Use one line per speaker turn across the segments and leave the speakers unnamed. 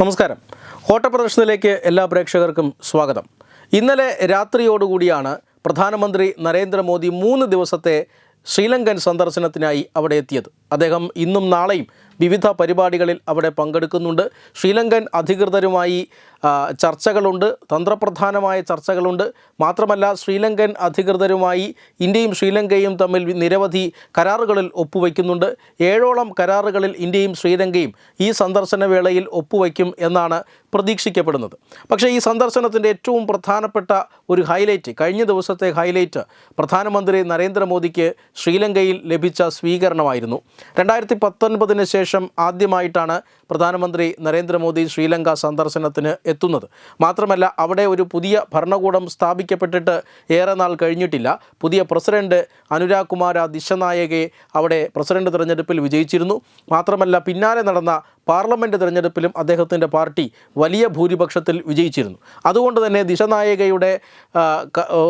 നമസ്കാരം. ഓട്ടപ്രദർശനത്തിലേക്ക് എല്ലാ പ്രേക്ഷകർക്കും സ്വാഗതം. ഇന്നലെ രാത്രിയോടുകൂടിയാണ് പ്രധാനമന്ത്രി നരേന്ദ്രമോദി മൂന്ന് ദിവസത്തെ ശ്രീലങ്കൻ സന്ദർശനത്തിനായി അവിടെ എത്തിയത്. അദ്ദേഹം ഇന്നും നാളെയും വിവിധ പരിപാടികളിൽ അവിടെ പങ്കെടുക്കുന്നുണ്ട്. ശ്രീലങ്കൻ അധികൃതരുമായി ചർച്ചകളുണ്ട്. തന്ത്രപ്രധാനമായ ചർച്ചകളുണ്ട്. മാത്രമല്ല ശ്രീലങ്കൻ അധികൃതരുമായി ഇന്ത്യയും ശ്രീലങ്കയും തമ്മിൽ നിരവധി കരാറുകളിൽ ഒപ്പുവയ്ക്കുന്നുണ്ട് ഏഴോളം കരാറുകളിൽ ഇന്ത്യയും ശ്രീലങ്കയും ഈ സന്ദർശന വേളയിൽ ഒപ്പുവയ്ക്കും എന്നാണ് പ്രതീക്ഷിക്കപ്പെടുന്നത്. പക്ഷേ ഈ സന്ദർശനത്തിന്റെ ഏറ്റവും പ്രധാനപ്പെട്ട ഒരു ഹൈലൈറ്റ് കഴിഞ്ഞ ദിവസത്തെ ഹൈലൈറ്റ് പ്രധാനമന്ത്രി നരേന്ദ്രമോദിക്ക് ശ്രീലങ്കയിൽ ലഭിച്ച സ്വീകരണമായിരുന്നു. രണ്ടായിരത്തി പത്തൊൻപതിന് ശേഷം ആദ്യമായിട്ടാണ് പ്രധാനമന്ത്രി നരേന്ദ്രമോദി ശ്രീലങ്ക സന്ദർശനത്തിന് എത്തുന്നത്. മാത്രമല്ല അവിടെ ഒരു പുതിയ ഭരണകൂടം സ്ഥാപിക്കപ്പെട്ടിട്ട് ഏറെ നാൾ കഴിഞ്ഞിട്ടില്ല. പുതിയ പ്രസിഡന്റ് അനുരാഗ് കുമാര ദിശനായകെ അവിടെ പ്രസിഡന്റ് തിരഞ്ഞെടുപ്പിൽ വിജയിച്ചിരുന്നു. മാത്രമല്ല പിന്നാലെ നടന്ന പാർലമെന്റ് തിരഞ്ഞെടുപ്പിലും അദ്ദേഹത്തിന്റെ പാർട്ടി വലിയ ഭൂരിപക്ഷത്തിൽ വിജയിച്ചിരുന്നു. അതുകൊണ്ട് തന്നെ ദിശനായകയുടെ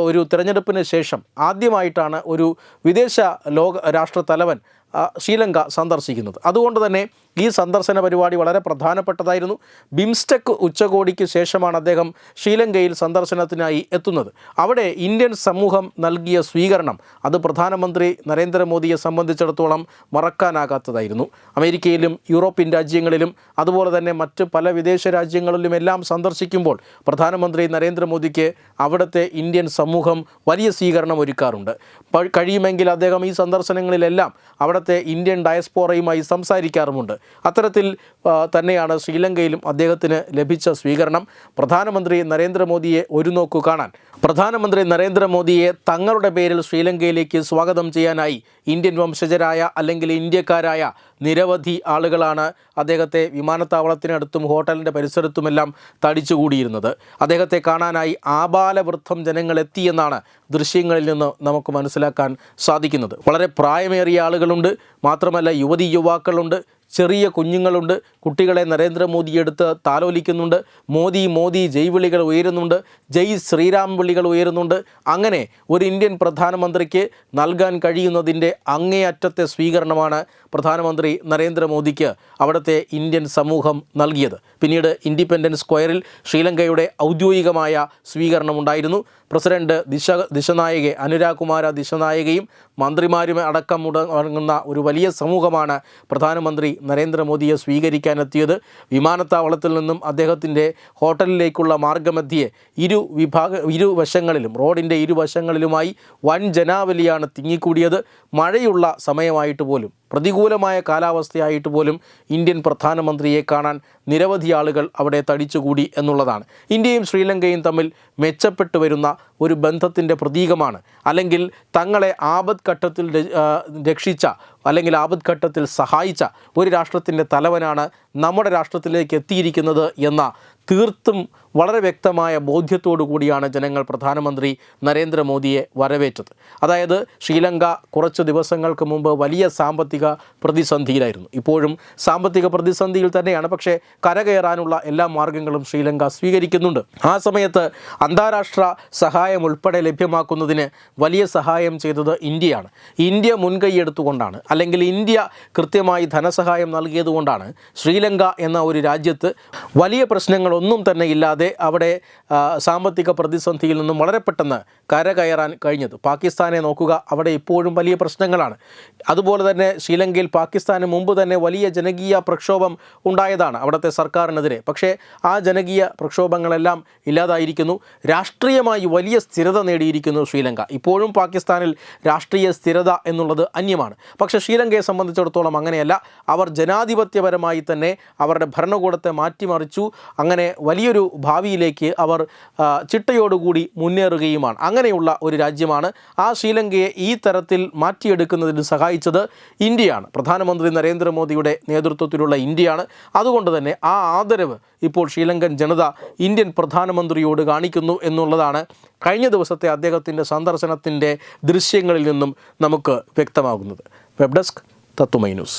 ഒരു തിരഞ്ഞെടുപ്പിന് ശേഷം ആദ്യമായിട്ടാണ് ഒരു വിദേശ ലോക രാഷ്ട്ര തലവൻ ആ, ശ്രീലങ്ക സന്ദർശിക്കുന്നത്. അതുകൊണ്ട് തന്നെ ഈ സന്ദർശന പരിപാടി വളരെ പ്രധാനപ്പെട്ടതായിരുന്നു. ബിംസ്റ്റെക് ഉച്ചകോടിക്ക് ശേഷമാണ് അദ്ദേഹം ശ്രീലങ്കയിൽ സന്ദർശനത്തിനായി എത്തുന്നത്. അവിടെ ഇന്ത്യൻ സമൂഹം നൽകിയ സ്വീകരണം അത് പ്രധാനമന്ത്രി നരേന്ദ്രമോദിയെ സംബന്ധിച്ചിടത്തോളം മറക്കാനാകാത്തതായിരുന്നു. അമേരിക്കയിലും യൂറോപ്യൻ രാജ്യങ്ങളിലും അതുപോലെ തന്നെ മറ്റ് പല വിദേശ രാജ്യങ്ങളിലും എല്ലാം സന്ദർശിക്കുമ്പോൾ പ്രധാനമന്ത്രി നരേന്ദ്രമോദിക്ക് അവിടുത്തെ ഇന്ത്യൻ സമൂഹം വലിയ സ്വീകരണം ഒരുക്കാറുണ്ട്. കഴിയുമെങ്കിൽ അദ്ദേഹം ഈ സന്ദർശനങ്ങളിലെല്ലാം അവിടുത്തെ ഇന്ത്യൻ ഡയസ്പോറയുമായി സംസാരിക്കാറുമുണ്ട്. അത്തരത്തിൽ തന്നെയാണ് ശ്രീലങ്കയിലും അദ്ദേഹത്തിന് ലഭിച്ച സ്വീകരണം. പ്രധാനമന്ത്രി നരേന്ദ്രമോദിയെ ഒരു നോക്കു കാണാൻ. പ്രധാനമന്ത്രി നരേന്ദ്രമോദിയെ തങ്ങളുടെ പേരിൽ ശ്രീലങ്കയിലേക്ക് സ്വാഗതം ചെയ്യാനായി ഇന്ത്യൻ വംശജരായ അല്ലെങ്കിൽ ഇന്ത്യക്കാരായ നിരവധി ആളുകളാണ് അദ്ദേഹത്തെ വിമാനത്താവളത്തിനടുത്തും ഹോട്ടലിന്റെ പരിസരത്തുമെല്ലാം തടിച്ചുകൂടിയിരുന്നത്. അദ്ദേഹത്തെ കാണാനായി ആബാലവൃദ്ധം ജനങ്ങളെത്തിയെന്നാണ് ദൃശ്യങ്ങളിൽ നിന്ന് നമുക്ക് മനസ്സിലാക്കാൻ സാധിക്കുന്നത്. വളരെ പ്രായമേറിയ ആളുകളുണ്ട്. മാത്രമല്ല യുവതി യുവാക്കളുണ്ട്. ചെറിയ കുഞ്ഞുങ്ങളുണ്ട്. കുട്ടികളെ നരേന്ദ്രമോദി എടുത്ത് താലോലിക്കുന്നുണ്ട്. മോദി മോദി ജയ് വിളികൾ ഉയരുന്നുണ്ട്. ജയ് ശ്രീരാം വിളികൾ ഉയരുന്നുണ്ട്. അങ്ങനെ ഒരു ഇന്ത്യൻ പ്രധാനമന്ത്രിക്ക് നൽകാൻ കഴിയുന്നതിന്റെ അങ്ങേയറ്റത്തെ സ്വീകരണമാണ് പ്രധാനമന്ത്രി നരേന്ദ്രമോദിക്ക് അവിടുത്തെ ഇന്ത്യൻ സമൂഹം നൽകിയത്. പിന്നീട് ഇൻഡിപെൻഡൻസ് സ്ക്വയറിൽ ശ്രീലങ്കയുടെ ഔദ്യോഗികമായ സ്വീകരണമുണ്ടായിരുന്നു. പ്രസിഡന്റ് ദിശ ദിശനായികെ അനുരാഗ് കുമാര ദിശനായികയും മന്ത്രിമാരും അടക്കം ഉടങ്ങുന്ന ഒരു വലിയ സമൂഹമാണ് പ്രധാനമന്ത്രി നരേന്ദ്രമോദിയെ സ്വീകരിക്കാനെത്തിയത്. വിമാനത്താവളത്തിൽ നിന്നും അദ്ദേഹത്തിന്റെ ഹോട്ടലിലേക്കുള്ള മാർഗമധ്യേ ഇരു വിഭാഗ ഇരുവശങ്ങളിലും റോഡിന്റെ ഇരുവശങ്ങളിലുമായി വൻ ജനാവലിയാണ് തിങ്ങിക്കൂടിയത്. മഴയുള്ള സമയമായിട്ട് പോലും പ്രതികൂലമായ കാലാവസ്ഥയായിട്ട് പോലും ഇന്ത്യൻ പ്രധാനമന്ത്രിയെ കാണാൻ നിരവധി ആളുകൾ അവിടെ തടിച്ചുകൂടി എന്നുള്ളതാണ്. ഇന്ത്യയും ശ്രീലങ്കയും തമ്മിൽ മെച്ചപ്പെട്ടു വരുന്ന ഒരു ബന്ധത്തിന്റെ പ്രതീകമാണ്. അല്ലെങ്കിൽ തങ്ങളെ ആപത് ഘട്ടത്തിൽ രക്ഷിച്ച അല്ലെങ്കിൽ ആപത് ഘട്ടത്തിൽ സഹായിച്ച ഒരു രാഷ്ട്രത്തിന്റെ തലവനാണ് നമ്മുടെ രാഷ്ട്രത്തിലേക്ക് എത്തിയിരിക്കുന്നത് എന്ന തീർത്തും വളരെ വ്യക്തമായ ബോധ്യത്തോടു കൂടിയാണ് ജനങ്ങൾ പ്രധാനമന്ത്രി നരേന്ദ്രമോദിയെ വരവേറ്റത്. അതായത് ശ്രീലങ്ക കുറച്ച് ദിവസങ്ങൾക്ക് മുമ്പ് വലിയ സാമ്പത്തിക പ്രതിസന്ധിയിലായിരുന്നു. ഇപ്പോഴും സാമ്പത്തിക പ്രതിസന്ധിയിൽ തന്നെയാണ്. പക്ഷേ കരകയറാനുള്ള എല്ലാ മാർഗങ്ങളും ശ്രീലങ്ക സ്വീകരിക്കുന്നുണ്ട്. ആ സമയത്ത് അന്താരാഷ്ട്ര സഹായം ഉൾപ്പെടെ ലഭ്യമാക്കുന്നതിന് വലിയ സഹായം ചെയ്തത് ഇന്ത്യയാണ്. ഇന്ത്യ മുൻകൈയെടുത്തുകൊണ്ടാണ് അല്ലെങ്കിൽ ഇന്ത്യ കൃത്യമായി ധനസഹായം നൽകിയതുകൊണ്ടാണ് ശ്രീലങ്ക എന്ന ഒരു രാജ്യത്ത് വലിയ പ്രശ്നങ്ങളൊന്നും തന്നെ ഇല്ലാതെ അവിടെ സാമ്പത്തിക പ്രതിസന്ധിയിൽ നിന്നും വളരെ പെട്ടെന്ന് കരകയറാൻ കഴിഞ്ഞത്. പാകിസ്ഥാനെ നോക്കുക അവിടെ ഇപ്പോഴും വലിയ പ്രശ്നങ്ങളാണ്. അതുപോലെ തന്നെ ശ്രീലങ്കയിൽ പാകിസ്ഥാന് മുമ്പ് തന്നെ വലിയ ജനകീയ പ്രക്ഷോഭം ഉണ്ടായതാണ് അവിടുത്തെ സർക്കാരിനെതിരെ. പക്ഷേ ആ ജനകീയ പ്രക്ഷോഭങ്ങളെല്ലാം ഇല്ലാതായിരിക്കുന്നു. രാഷ്ട്രീയമായി വലിയ സ്ഥിരത നേടിയിരിക്കുന്നു ശ്രീലങ്ക. ഇപ്പോഴും പാകിസ്ഥാനിൽ രാഷ്ട്രീയ സ്ഥിരത എന്നുള്ളത് അന്യമാണ്. പക്ഷേ ശ്രീലങ്കയെ സംബന്ധിച്ചിടത്തോളം അങ്ങനെയല്ല. അവർ ജനാധിപത്യപരമായി തന്നെ അവരുടെ ഭരണകൂടത്തെ മാറ്റിമറിച്ചു. അങ്ങനെ വലിയൊരു ഭാവിയിലേക്ക് അവർ ചിട്ടയോടുകൂടി മുന്നേറുകയുമാണ്. അങ്ങനെയുള്ള ഒരു രാജ്യമാണ് ആ ശ്രീലങ്കയെ ഈ തരത്തിൽ മാറ്റിയെടുക്കുന്നതിന് സഹായിച്ചത് ഇന്ത്യയാണ്. പ്രധാനമന്ത്രി നരേന്ദ്രമോദിയുടെ നേതൃത്വത്തിലുള്ള ഇന്ത്യയാണ്. അതുകൊണ്ട് തന്നെ ആ ആദരവ് ഇപ്പോൾ ശ്രീലങ്കൻ ജനത ഇന്ത്യൻ പ്രധാനമന്ത്രിയോട് കാണിക്കുന്നു എന്നുള്ളതാണ് കഴിഞ്ഞ ദിവസത്തെ അദ്ദേഹത്തിന്റെ സന്ദർശനത്തിന്റെ ദൃശ്യങ്ങളിൽ നിന്നും നമുക്ക് വ്യക്തമാകുന്നത്. വെബ് ഡെസ്ക് തത്തുമൈ news.